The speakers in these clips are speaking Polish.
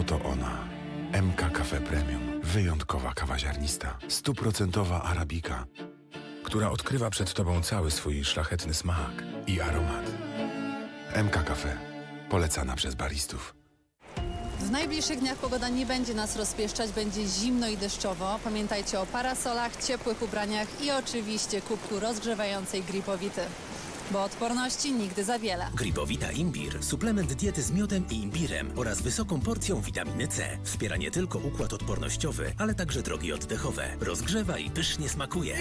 Oto ona. MK Cafe Premium. Wyjątkowa kawa ziarnista. Stuprocentowa arabika, która odkrywa przed Tobą cały swój szlachetny smak i aromat. MK Cafe. Polecana przez baristów. W najbliższych dniach pogoda nie będzie nas rozpieszczać, będzie zimno i deszczowo. Pamiętajcie o parasolach, ciepłych ubraniach i oczywiście kubku rozgrzewającej gripowity. Bo odporności nigdy za wiele. Gripowita Imbir, suplement diety z miodem i imbirem oraz wysoką porcją witaminy C. Wspiera nie tylko układ odpornościowy, ale także drogi oddechowe. Rozgrzewa i pysznie smakuje.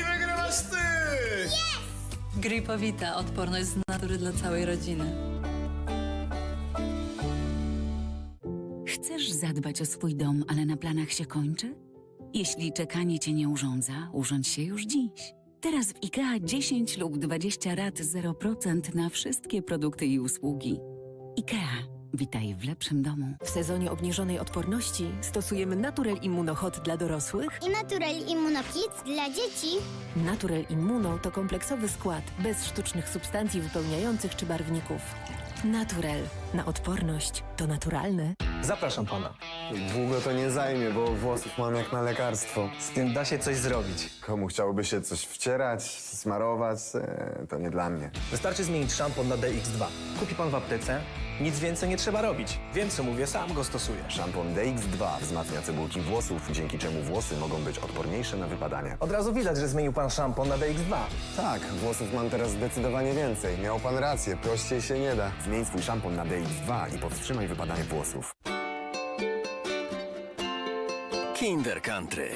Gripowita, odporność z natury dla całej rodziny. Chcesz zadbać o swój dom, ale na planach się kończy? Jeśli czekanie cię nie urządza, urządź się już dziś. Teraz w IKEA 10 lub 20 rat 0% na wszystkie produkty i usługi. IKEA, witaj w lepszym domu. W sezonie obniżonej odporności stosujemy Naturel Immunohot dla dorosłych. i Natural Immunokids dla dzieci. Naturel Immuno to kompleksowy skład bez sztucznych substancji wypełniających czy barwników. Naturel na odporność to naturalne. Zapraszam pana. Długo to nie zajmie, bo włosów mam jak na lekarstwo. Z tym da się coś zrobić. Komu chciałoby się coś wcierać, smarować, e, to nie dla mnie. Wystarczy zmienić szampon na DX2. Kupi pan w aptece, nic więcej nie trzeba robić. Wiem co mówię, sam go stosuję. Szampon DX2 wzmacnia cebulki włosów, dzięki czemu włosy mogą być odporniejsze na wypadanie. Od razu widać, że zmienił pan szampon na DX2. Tak, włosów mam teraz zdecydowanie więcej. Miał pan rację, prościej się nie da. Zmień swój szampon na DX2 i powstrzymaj wypadanie włosów. Kinder Country.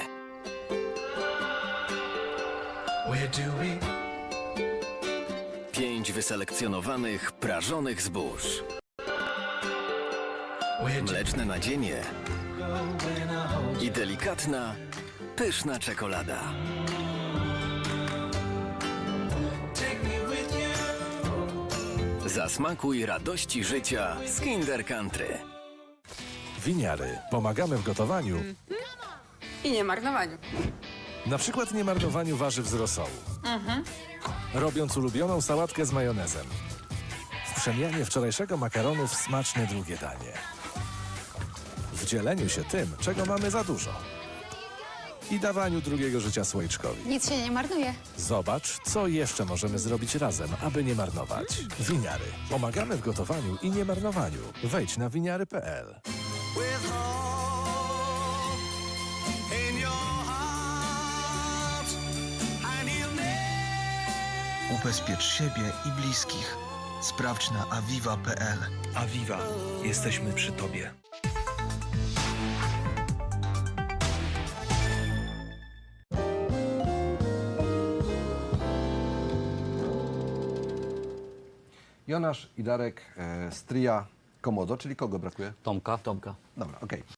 Pięć wyselekcjonowanych, prażonych zbóż. Mleczne nadzienie i delikatna, pyszna czekolada. Zasmakuj radości życia z Kinder Country. Winiary. Pomagamy w gotowaniu, I nie marnowaniu. na przykład nie marnowaniu warzyw z rosołu. Robiąc ulubioną sałatkę z majonezem. W przemianie wczorajszego makaronu w smaczne drugie danie. W dzieleniu się tym, czego mamy za dużo. I dawaniu drugiego życia słoiczkowi. Nic się nie marnuje. Zobacz, co jeszcze możemy zrobić razem, aby nie marnować. Winiary. Pomagamy w gotowaniu i nie marnowaniu. Wejdź na winiary.pl. Ubezpiecz siebie i bliskich. Sprawdź na aviva.pl. Aviva. Jesteśmy przy Tobie. Jonasz i Darek e, z tria Komodo, czyli kogo brakuje? Tomka. Tomka. Dobra, okej.